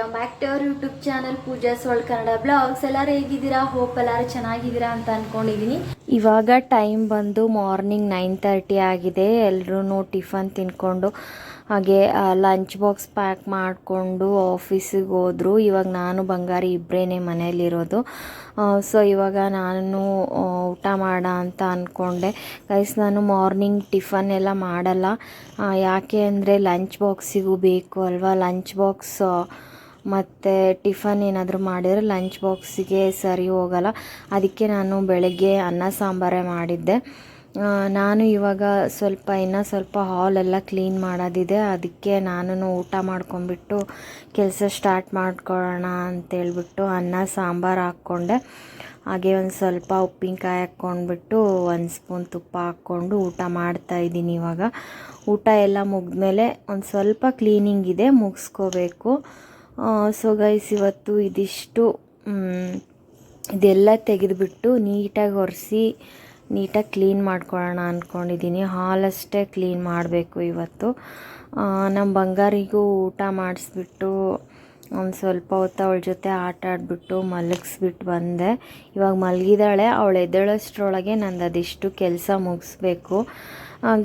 Welcome back to our YouTube channel Pooja ಸೋಳ್ Kannada blogs. ಎಲ್ಲರೂ ಹೇಗಿದ್ದೀರಾ? Hope ಎಲ್ಲರೂ ಚೆನ್ನಾಗಿದ್ದೀರಾ ಅಂತ ಅಂದ್ಕೊಂಡಿದ್ದೀನಿ ಇವಾಗ ಟೈಮ್ ಬಂದು ಮಾರ್ನಿಂಗ್ ನೈನ್ ತರ್ಟಿ ಆಗಿದೆ. ಎಲ್ಲರೂ ಟಿಫನ್ ತಿನ್ಕೊಂಡು ಹಾಗೆ ಲಂಚ್ ಬಾಕ್ಸ್ ಪ್ಯಾಕ್ ಮಾಡಿಕೊಂಡು ಆಫೀಸಿಗೆ ಹೋದರು. ಇವಾಗ ನಾನು ಬಂಗಾರಿ ಇಬ್ಬರೇ ಮನೆಯಲ್ಲಿರೋದು. ಸೊ ಇವಾಗ ನಾನು ಊಟ ಮಾಡ ಅಂತ ಅಂದ್ಕೊಂಡೆ ಗೈಸ್ ನಾನು ಮಾರ್ನಿಂಗ್ ಟಿಫನ್ ಎಲ್ಲ ಮಾಡಲ್ಲ. ಯಾಕೆ ಅಂದರೆ ಲಂಚ್ ಬಾಕ್ಸಿಗೂ ಬೇಕು ಅಲ್ವಾ? ಲಂಚ್ ಬಾಕ್ಸ್ ಮತ್ತು ಟಿಫನ್ ಏನಾದರೂ ಮಾಡಿದರೆ ಲಂಚ್ ಬಾಕ್ಸಿಗೆ ಸರಿ ಹೋಗಲ್ಲ. ಅದಕ್ಕೆ ನಾನು ಬೆಳಗ್ಗೆ ಅನ್ನ ಸಾಂಬಾರೇ ಮಾಡಿದ್ದೆ. ನಾನು ಇವಾಗ ಸ್ವಲ್ಪ ಇನ್ನೂ ಸ್ವಲ್ಪ ಹಾಲೆಲ್ಲ ಕ್ಲೀನ್ ಮಾಡೋದಿದೆ. ಅದಕ್ಕೆ ನಾನು ಊಟ ಮಾಡ್ಕೊಂಬಿಟ್ಟು ಕೆಲಸ ಸ್ಟಾರ್ಟ್ ಮಾಡ್ಕೊಳ್ಳೋಣ ಅಂತೇಳ್ಬಿಟ್ಟು ಅನ್ನ ಸಾಂಬಾರು ಹಾಕ್ಕೊಂಡೆ. ಹಾಗೆ ಒಂದು ಸ್ವಲ್ಪ ಉಪ್ಪಿನಕಾಯಿ ಹಾಕ್ಕೊಂಡ್ಬಿಟ್ಟು ಒಂದು ಸ್ಪೂನ್ ತುಪ್ಪ ಹಾಕ್ಕೊಂಡು ಊಟ ಮಾಡ್ತಾ ಇದ್ದೀನಿ ಇವಾಗ. ಊಟ ಎಲ್ಲ ಮುಗಿದ್ಮೇಲೆ ಒಂದು ಸ್ವಲ್ಪ ಕ್ಲೀನಿಂಗ್ ಇದೆ ಮುಗಿಸ್ಕೋಬೇಕು. ಸೊ ಗೈಸ್ ಇವತ್ತು ಇದಿಷ್ಟು ಇದೆಲ್ಲ ತೆಗೆದುಬಿಟ್ಟು ನೀಟಾಗಿ ಒರೆಸಿ, ನೀಟಾಗಿ ಕ್ಲೀನ್ ಮಾಡ್ಕೊಳ್ಳೋಣ ಅಂದ್ಕೊಂಡಿದ್ದೀನಿ ಹಾಲಷ್ಟೇ ಕ್ಲೀನ್ ಮಾಡಬೇಕು ಇವತ್ತು. ನಮ್ಮ ಬಂಗಾರಿಗೂ ಊಟ ಮಾಡಿಸ್ಬಿಟ್ಟು, ಒಂದು ಸ್ವಲ್ಪ ಹೊತ್ತು ಅವಳ ಜೊತೆ ಆಟ ಆಡಿಬಿಟ್ಟು ಮಲಗಿಸ್ಬಿಟ್ಟು ಬಂದೆ. ಇವಾಗ ಮಲಗಿದಾಳೆ, ಅವಳು ಎದ್ದೇಳೋಷ್ಟ್ರೊಳಗೆ ನಂದು ಅದಿಷ್ಟು ಕೆಲಸ ಮುಗಿಸ್ಬೇಕು.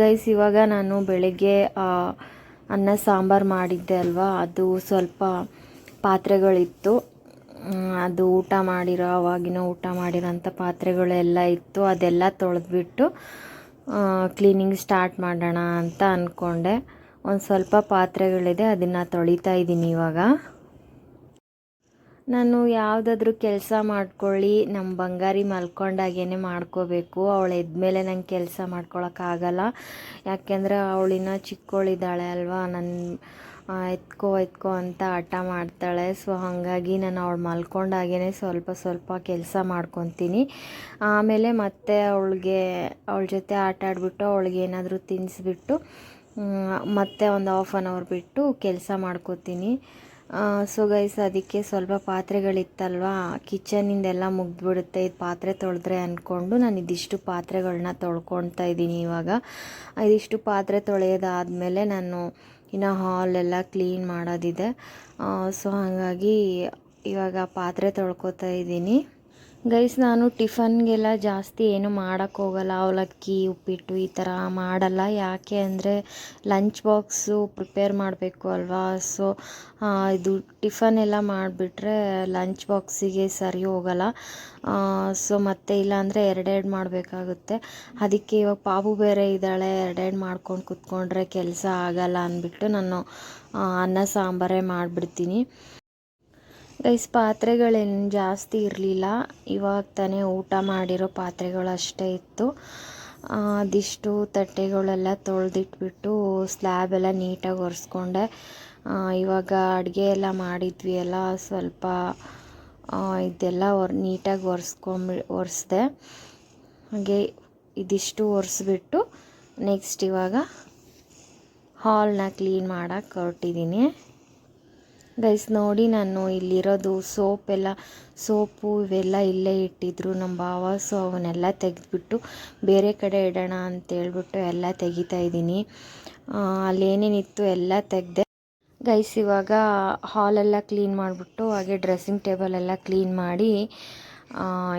ಗೈಸ್ ಇವಾಗ ನಾನು ಬೆಳಗ್ಗೆ ಅನ್ನ, ಸಾಂಬಾರು ಮಾಡಿದ್ದೆ ಅಲ್ವಾ? ಅದು ಸ್ವಲ್ಪ ಪಾತ್ರೆಗಳಿತ್ತು. ಅದು ಊಟ ಮಾಡಿರೋ, ಅವಾಗಿನ ಊಟ ಮಾಡಿರೋಂಥ ಪಾತ್ರೆಗಳೆಲ್ಲ ಇತ್ತು. ಅದೆಲ್ಲ ತೊಳೆದ್ಬಿಟ್ಟು ಕ್ಲೀನಿಂಗ್ ಸ್ಟಾರ್ಟ್ ಮಾಡೋಣ ಅಂತ ಅಂದ್ಕೊಂಡೆ ಒಂದು ಸ್ವಲ್ಪ ಪಾತ್ರೆಗಳಿದೆ, ಅದನ್ನು ತೊಳಿತಾ ಇದ್ದೀನಿ ಇವಾಗ. ನಾನು ಯಾವುದಾದ್ರೂ ಕೆಲಸ ಮಾಡ್ಕೊಳ್ಳಿ ನಮ್ಮ ಬಂಗಾರಿ ಮಲ್ಕೊಂಡಾಗೇನೆ ಮಾಡ್ಕೋಬೇಕು. ಅವಳು ಎದ್ಮೇಲೆ ನಂಗೆ ಕೆಲಸ ಮಾಡ್ಕೊಳಕ್ಕಾಗಲ್ಲ. ಯಾಕೆಂದರೆ ಅವಳಿನ ಚಿಕ್ಕವಳಿದ್ದಾಳೆ ಅಲ್ವಾ ನನ್ನ ಎತ್ಕೋ ಎತ್ಕೋ ಅಂತ ಆಟ ಮಾಡ್ತಾಳೆ. ಸೊ, ಹಾಗಾಗಿ ನಾನು ಅವಳು ಮಲ್ಕೊಂಡಾಗೇ ಸ್ವಲ್ಪ ಸ್ವಲ್ಪ ಕೆಲಸ ಮಾಡ್ಕೊತೀನಿ. ಆಮೇಲೆ ಮತ್ತೆ ಅವಳಿಗೆ, ಅವಳ ಜೊತೆ ಆಟ ಆಡಿಬಿಟ್ಟು ಅವಳಿಗೆ ಏನಾದರೂ ತಿನ್ನಿಸ್ಬಿಟ್ಟು ಮತ್ತೆ ಒಂದು ಹಾಫ್ ಆನ್ ಅವರ್ ಬಿಟ್ಟು ಕೆಲಸ ಮಾಡ್ಕೋತೀನಿ. ಸೊ ಗೈಸ್ ಅದಕ್ಕೆ ಸ್ವಲ್ಪ ಪಾತ್ರೆಗಳಿತ್ತಲ್ವ? ಕಿಚನಿಂದೆಲ್ಲ ಮುಗ್ದುಬಿಡುತ್ತೆ. ಇದು ಪಾತ್ರೆ ತೊಳೆದ್ರೆ ಅಂದ್ಕೊಂಡು ನಾನು ಇದಿಷ್ಟು ಪಾತ್ರೆಗಳನ್ನ ತೊಳ್ಕೊಳ್ತಾ ಇದ್ದೀನಿ ಇವಾಗ. ಇದಿಷ್ಟು ಪಾತ್ರೆ ತೊಳೆಯೋದಾದಮೇಲೆ ನಾನು ಇನ್ನು ಹಾಲೆಲ್ಲ ಕ್ಲೀನ್ ಮಾಡೋದಿದೆ. ಸೊ ಹಾಗಾಗಿ ಇವಾಗ ಪಾತ್ರೆ ತೊಳ್ಕೊತಾ ಇದ್ದೀನಿ. ಗೈಸ್, ನಾನು ಟಿಫನ್ಗೆಲ್ಲ ಜಾಸ್ತಿ ಏನು ಮಾಡೋಕ್ಕೆ ಹೋಗಲ್ಲ. ಅವಲಕ್ಕಿ, ಉಪ್ಪಿಟ್ಟು ಈ ಥರ ಮಾಡಲ್ಲ. ಯಾಕೆ ಅಂದರೆ ಲಂಚ್ ಬಾಕ್ಸು ಪ್ರಿಪೇರ್ ಮಾಡಬೇಕು ಅಲ್ವಾ? ಸೊ ಇದು ಟಿಫನ್ ಎಲ್ಲ ಮಾಡಿಬಿಟ್ರೆ ಲಂಚ್ ಬಾಕ್ಸಿಗೆ ಸರಿ ಹೋಗಲ್ಲ. ಸೊ, ಮತ್ತೆ ಇಲ್ಲಾಂದರೆ ಎರಡೆರಡು ಮಾಡಬೇಕಾಗುತ್ತೆ. ಅದಕ್ಕೆ ಇವಾಗ ಪಾಪು ಬೇರೆ ಇದ್ದಾಳೆ. ಎರಡೆರಡು ಮಾಡ್ಕೊಂಡು ಕುತ್ಕೊಂಡ್ರೆ ಕೆಲಸ ಆಗಲ್ಲ ಅಂದ್ಬಿಟ್ಟು ನಾನು ಅನ್ನ ಸಾಂಬಾರೇ ಮಾಡಿಬಿಡ್ತೀನಿ. ಗೈಸ್, ಪಾತ್ರೆಗಳೇನು ಜಾಸ್ತಿ ಇರಲಿಲ್ಲ. ಇವಾಗ ತಾನೇ ಊಟ ಮಾಡಿರೋ ಪಾತ್ರೆಗಳು ಅಷ್ಟೇ ಇತ್ತು ಅದಿಷ್ಟು ತಟ್ಟೆಗಳೆಲ್ಲ ತೊಳೆದಿಟ್ಬಿಟ್ಟು ಸ್ಲ್ಯಾಬ್ ಎಲ್ಲ ನೀಟಾಗಿ ಒರೆಸ್ಕೊಂಡೆ. ಇವಾಗ ಅಡುಗೆ ಎಲ್ಲ ಮಾಡಿದ್ವಿ ಎಲ್ಲ ಸ್ವಲ್ಪ ಇದೆಲ್ಲ ಒರ್, ನೀಟಾಗಿ ಒರೆಸ್ಕೊಂಬಿ, ಒರೆಸ್ದೆ. ಹಾಗೆ ಇದಿಷ್ಟು ಒರೆಸ್ಬಿಟ್ಟು ನೆಕ್ಸ್ಟ್ ಇವಾಗ ಹಾಲ್ನ ಕ್ಲೀನ್ ಮಾಡೋಕ್ಕೆ ಹೊರಟಿದ್ದೀನಿ ಗೈಸ್ ನೋಡಿ ನಾನು ಇಲ್ಲಿರೋದು ಸೋಪ್ ಎಲ್ಲ, ಸೋಪು ಇವೆಲ್ಲ ಇಲ್ಲೇ ಇಟ್ಟಿದ್ರು ನಮ್ಮ ಭಾವ ಸೊ ಅವನ್ನೆಲ್ಲ ತೆಗೆದ್ಬಿಟ್ಟು ಬೇರೆ ಕಡೆ ಇಡೋಣ ಅಂತೇಳ್ಬಿಟ್ಟು ಎಲ್ಲ ತೆಗಿತಾ ಇದ್ದೀನಿ. ಅಲ್ಲೇನೇನಿತ್ತು ಎಲ್ಲ ತೆಗೆದೆ. ಗೈಸ್ ಇವಾಗ ಹಾಲೆಲ್ಲ ಕ್ಲೀನ್ ಮಾಡಿಬಿಟ್ಟು ಹಾಗೆ ಡ್ರೆಸ್ಸಿಂಗ್ ಟೇಬಲ್ ಎಲ್ಲ ಕ್ಲೀನ್ ಮಾಡಿ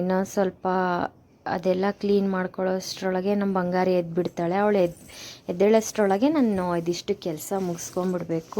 ಇನ್ನೊಂದು ಸ್ವಲ್ಪ ಅದೆಲ್ಲ ಕ್ಲೀನ್ ಮಾಡ್ಕೊಳ್ಳೋಷ್ಟ್ರೊಳಗೆ ನಮ್ಮ ಬಂಗಾರಿ ಎದ್ಬಿಡ್ತಾಳೆ. ಅವಳು ಎದ್ದು ಎದ್ದೇಳೋಷ್ಟರೊಳಗೆ ನಾನು ಇದಿಷ್ಟು ಕೆಲಸ ಮುಗಿಸ್ಕೊಂಡ್ಬಿಡ್ಬೇಕು.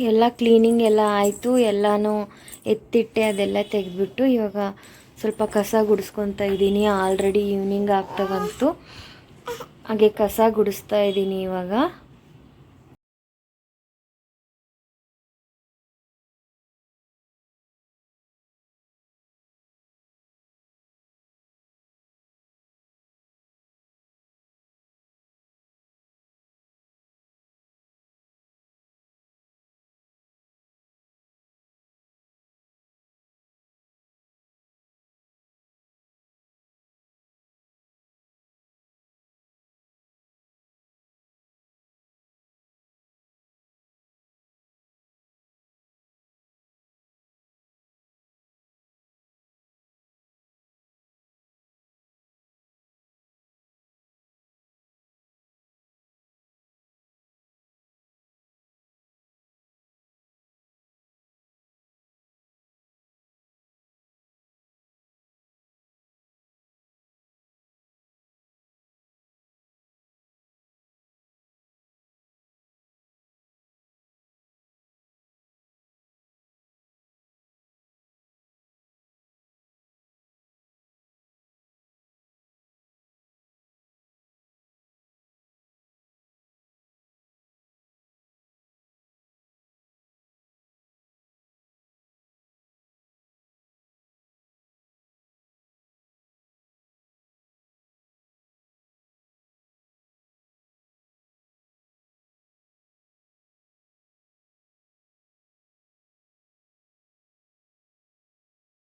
ಎಲ್ಲ ಕ್ಲೀನಿಂಗ್ ಎಲ್ಲ ಆಯಿತು, ಎಲ್ಲನೂ ಎತ್ತಿಟ್ಟೆ, ಅದೆಲ್ಲ ತೆಗೆದ್ಬಿಟ್ಟು ಇವಾಗ ಸ್ವಲ್ಪ ಕಸ ಗುಡಿಸ್ಕೊತಾ ಇದ್ದೀನಿ. ಆಲ್ರೆಡಿ ಈವ್ನಿಂಗ್ ಆಗ್ತಾ ಹಾಗೆ ಕಸ ಗುಡಿಸ್ತಾ ಇದ್ದೀನಿ ಇವಾಗ.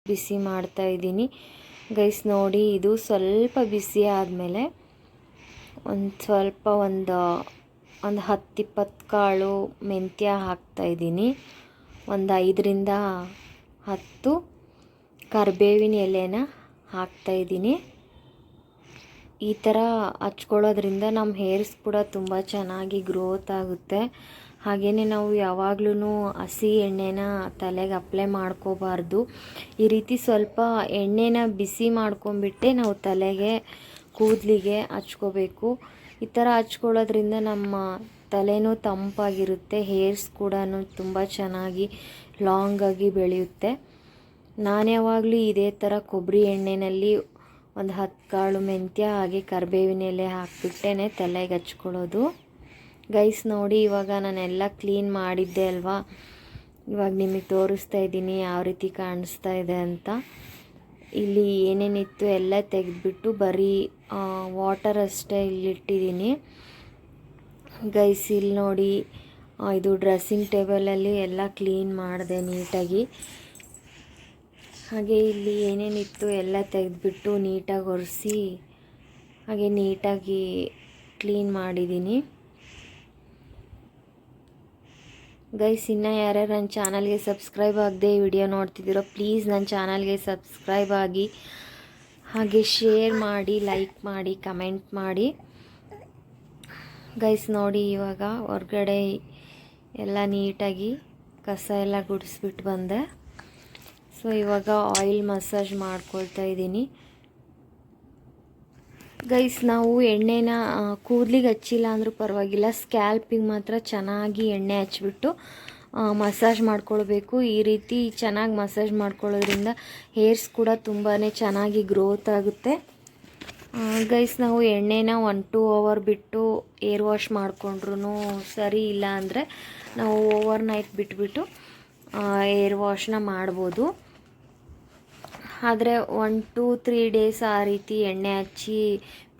ಬಿಸಿ ಮಾಡ್ತಾ ಇದ್ದೀನಿ. ಗೈಸ್ ನೋಡಿ, ಇದು ಸ್ವಲ್ಪ ಬಿಸಿ ಆದಮೇಲೆ ಒಂದು ಸ್ವಲ್ಪ ಒಂದು ಒಂದು ಹತ್ತು ಇಪ್ಪತ್ತು ಕಾಳು ಮೆಂತ್ಯ ಹಾಕ್ತಾಯಿದ್ದೀನಿ ಒಂದು ಐದರಿಂದ ಹತ್ತು ಕರಿಬೇವಿನ ಎಲೆನ ಹಾಕ್ತಾಯಿದ್ದೀನಿ ಈ ಥರ ಹಚ್ಕೊಳ್ಳೋದ್ರಿಂದ ನಮ್ಮ ಹೇರ್ಸ್ ಕೂಡ ತುಂಬ ಚೆನ್ನಾಗಿ ಗ್ರೋತ್ ಆಗುತ್ತೆ. ಹಾಗೆಯೇ ನಾವು ಯಾವಾಗ್ಲೂ ಹಸಿ ಎಣ್ಣೆನ ತಲೆಗೆ ಅಪ್ಲೈ ಮಾಡ್ಕೋಬಾರ್ದು. ಈ ರೀತಿ ಸ್ವಲ್ಪ ಎಣ್ಣೆನ ಬಿಸಿ ಮಾಡ್ಕೊಂಬಿಟ್ಟೆ ನಾವು ತಲೆಗೆ, ಕೂದಲಿಗೆ ಹಚ್ಕೋಬೇಕು. ಈ ಥರ ಹಚ್ಕೊಳ್ಳೋದ್ರಿಂದ ನಮ್ಮ ತಲೆನೂ ತಂಪಾಗಿರುತ್ತೆ, ಹೇರ್ಸ್ ಕೂಡ ತುಂಬ ಚೆನ್ನಾಗಿ ಲಾಂಗಾಗಿ ಬೆಳೆಯುತ್ತೆ. ನಾನು ಯಾವಾಗಲೂ ಇದೇ ಥರ ಕೊಬ್ಬರಿ ಎಣ್ಣೆಯಲ್ಲಿ ಒಂದು ಹತ್ತು ಕಾಳು ಮೆಂತ್ಯ ಹಾಗೆ ಕರಿಬೇವಿನ ಎಲೆ ಹಾಕಿಬಿಟ್ಟೇ ತಲೆಗೆ ಹಚ್ಕೊಳ್ಳೋದು. ಗೈಸ್ ನೋಡಿ, ಇವಾಗ ನಾನೆಲ್ಲ ಕ್ಲೀನ್ ಮಾಡಿದ್ದೆ ಅಲ್ವಾ? ಇವಾಗ ನಿಮಗೆ ತೋರಿಸ್ತಾ ಇದ್ದೀನಿ ಯಾವ ರೀತಿ ಕಾಣಿಸ್ತಾ ಇದೆ ಅಂತ. ಇಲ್ಲಿ ಏನೇನಿತ್ತು ಎಲ್ಲ ತೆಗೆದ್ಬಿಟ್ಟು ಬರೀ ವಾಟರ್ ಅಷ್ಟೇ ಇಲ್ಲಿಟ್ಟಿದ್ದೀನಿ ಗೈಸ್ ಇಲ್ಲಿ ನೋಡಿ ಇದು ಡ್ರೆಸ್ಸಿಂಗ್ ಟೇಬಲಲ್ಲಿ ಎಲ್ಲ ಕ್ಲೀನ್ ಮಾಡಿದೆ ನೀಟಾಗಿ. ಹಾಗೆ ಇಲ್ಲಿ ಏನೇನಿತ್ತು ಎಲ್ಲ ತೆಗೆದ್ಬಿಟ್ಟು ನೀಟಾಗಿ ಒರೆಸಿ, ಹಾಗೆ ನೀಟಾಗಿ ಕ್ಲೀನ್ ಮಾಡಿದ್ದೀನಿ. ಗೈಸ್ ಇನ್ನು ಯಾರ್ಯಾರು ನನ್ನ ಚಾನಲ್ಗೆ ಸಬ್ಸ್ಕ್ರೈಬ್ ಆಗದೆ ವಿಡಿಯೋ ನೋಡ್ತಿದ್ದೀರೋ ಪ್ಲೀಸ್ ನನ್ನ ಚಾನಲ್ಗೆ ಸಬ್ಸ್ಕ್ರೈಬ್ ಆಗಿ, ಹಾಗೆ ಶೇರ್ ಮಾಡಿ ಲೈಕ್ ಮಾಡಿ ಕಮೆಂಟ್ ಮಾಡಿ. ಗೈಸ್ ನೋಡಿ ಇವಾಗ ಹೊರ್ಗಡೆ ಎಲ್ಲ ನೀಟಾಗಿ ಕಸ ಎಲ್ಲ ಗುಡಿಸ್ಬಿಟ್ಟು ಬಂದೆ. ಸೊ ಇವಾಗ ಆಯಿಲ್ ಮಸಾಜ್ ಮಾಡ್ಕೊಳ್ತಾ ಇದ್ದೀನಿ. ಗೈಸ್ ನಾವು ಎಣ್ಣೆನ ಕೂದಲಿಗೆ ಹಚ್ಚಿಲ್ಲ ಅಂದರೂ ಪರವಾಗಿಲ್ಲ. ಸ್ಕ್ಯಾಲ್ಪಿಗೆ ಮಾತ್ರ ಚೆನ್ನಾಗಿ ಎಣ್ಣೆ ಹಚ್ಬಿಟ್ಟು ಮಸಾಜ್ ಮಾಡ್ಕೊಳ್ಬೇಕು. ಈ ರೀತಿ ಚೆನ್ನಾಗಿ ಮಸಾಜ್ ಮಾಡ್ಕೊಳ್ಳೋದ್ರಿಂದ ಹೇರ್ಸ್ ಕೂಡ ತುಂಬಾ ಚೆನ್ನಾಗಿ ಗ್ರೋತ್ ಆಗುತ್ತೆ. ಗೈಸ್ ನಾವು ಎಣ್ಣೆನ ಒನ್ ಟೂ ಅವರ್ ಬಿಟ್ಟು ಏರ್ ವಾಶ್ ಮಾಡಿಕೊಂಡ್ರೂ ಸರಿ ಇಲ್ಲ ಅಂದರೆ ನಾವು ಓವರ್ ನೈಟ್ ಬಿಟ್ಬಿಟ್ಟು ಏರ್ ವಾಶ್ನ ಮಾಡ್ಬೋದು. ಆದರೆ ಒನ್ ಟೂ ತ್ರೀ ಡೇಸ್ ಆ ರೀತಿ ಎಣ್ಣೆ ಹಚ್ಚಿ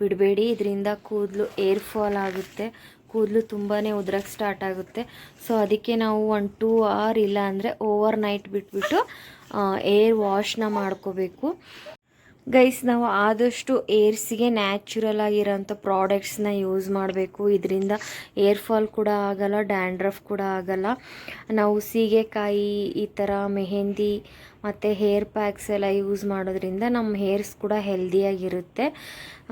ಬಿಡಬೇಡಿ. ಇದರಿಂದ ಕೂದಲು ಏರ್ ಫಾಲ್ ಆಗುತ್ತೆ. ಕೂದಲು ತುಂಬಾ ಉದ್ರಕ್ಕೆ ಸ್ಟಾರ್ಟ್ ಆಗುತ್ತೆ. ಸೊ ಅದಕ್ಕೆ ನಾವು ಒನ್ ಟೂ ಅವರ್ ಇಲ್ಲ ಅಂದರೆ ಓವರ್ ನೈಟ್ ಬಿಟ್ಬಿಟ್ಟು ಏರ್ ವಾಶ್ನ ಮಾಡ್ಕೋಬೇಕು. ಗೈಸ್ ನಾವು ಆದಷ್ಟು ಏರ್ಸಿಗೆ ನ್ಯಾಚುರಲ್ ಆಗಿರೋಂಥ ಪ್ರಾಡಕ್ಟ್ಸ್ನ ಯೂಸ್ ಮಾಡಬೇಕು. ಇದರಿಂದ ಏರ್ ಫಾಲ್ ಕೂಡ ಆಗಲ್ಲ ಡ್ಯಾಂಡ್ರಫ್ ಕೂಡ ಆಗಲ್ಲ. ನಾವು ಸೀಗೆಕಾಯಿ, ಈ ಥರ ಮೆಹಂದಿ ಮತ್ತು ಹೇರ್ ಪ್ಯಾಕ್ಸ್ ಎಲ್ಲ ಯೂಸ್ ಮಾಡೋದ್ರಿಂದ ನಮ್ಮ ಹೇರ್ಸ್ ಕೂಡ ಹೆಲ್ದಿಯಾಗಿರುತ್ತೆ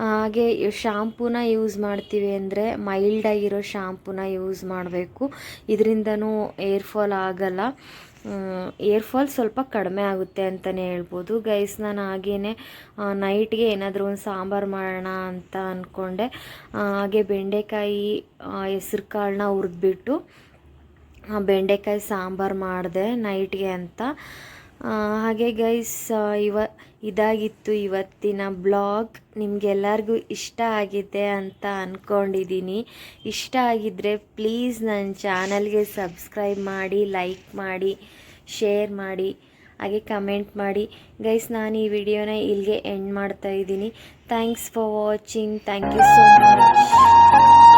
ಹಾಗೆ ಶಾಂಪೂನ ಯೂಸ್ ಮಾಡ್ತೀವಿ ಅಂದರೆ ಮೈಲ್ಡಾಗಿರೋ ಶಾಂಪೂನ ಯೂಸ್ ಮಾಡಬೇಕು. ಇದರಿಂದನೂ ಏರ್ ಫಾಲ್ ಆಗಲ್ಲ. ಏರ್ ಫಾಲ್ ಸ್ವಲ್ಪ ಕಡಿಮೆ ಆಗುತ್ತೆ ಅಂತಲೇ ಹೇಳ್ಬೋದು. ಗೈಸ್ ನಾನು ಹಾಗೇ ನೈಟ್ಗೆ ಏನಾದರೂ ಒಂದು ಸಾಂಬಾರು ಮಾಡೋಣ ಅಂತ ಅಂದ್ಕೊಂಡೆ ಹಾಗೆ ಬೆಂಡೆಕಾಯಿ ಹೆಸ್ರು ಕಾಳನ್ನ ಹುರಿದ್ಬಿಟ್ಟು ಬೆಂಡೆಕಾಯಿ ಸಾಂಬಾರು ಮಾಡಿದೆ ನೈಟ್ಗೆ ಅಂತ. ಹಾಗೆ ಗೈಸ್ ಇವ, ಇದಾಗಿತ್ತು ಇವತ್ತಿನ ಬ್ಲಾಗ್ ನಿಮಗೆಲ್ಲರಿಗೂ ಇಷ್ಟ ಆಗಿದೆ ಅಂತ ಅಂದ್ಕೊಂಡಿದ್ದೀನಿ ಇಷ್ಟ ಆಗಿದ್ದರೆ ಪ್ಲೀಸ್ ನನ್ನ ಚಾನಲ್ಗೆ ಸಬ್ಸ್ಕ್ರೈಬ್ ಮಾಡಿ ಲೈಕ್ ಮಾಡಿ ಶೇರ್ ಮಾಡಿ, ಹಾಗೆ ಕಮೆಂಟ್ ಮಾಡಿ. ಗೈಸ್ ನಾನು ಈ ವಿಡಿಯೋನ ಇಲ್ಲಿಗೆ ಎಂಡ್ ಮಾಡ್ತಾ ಇದ್ದೀನಿ. Thanks for watching thank you so much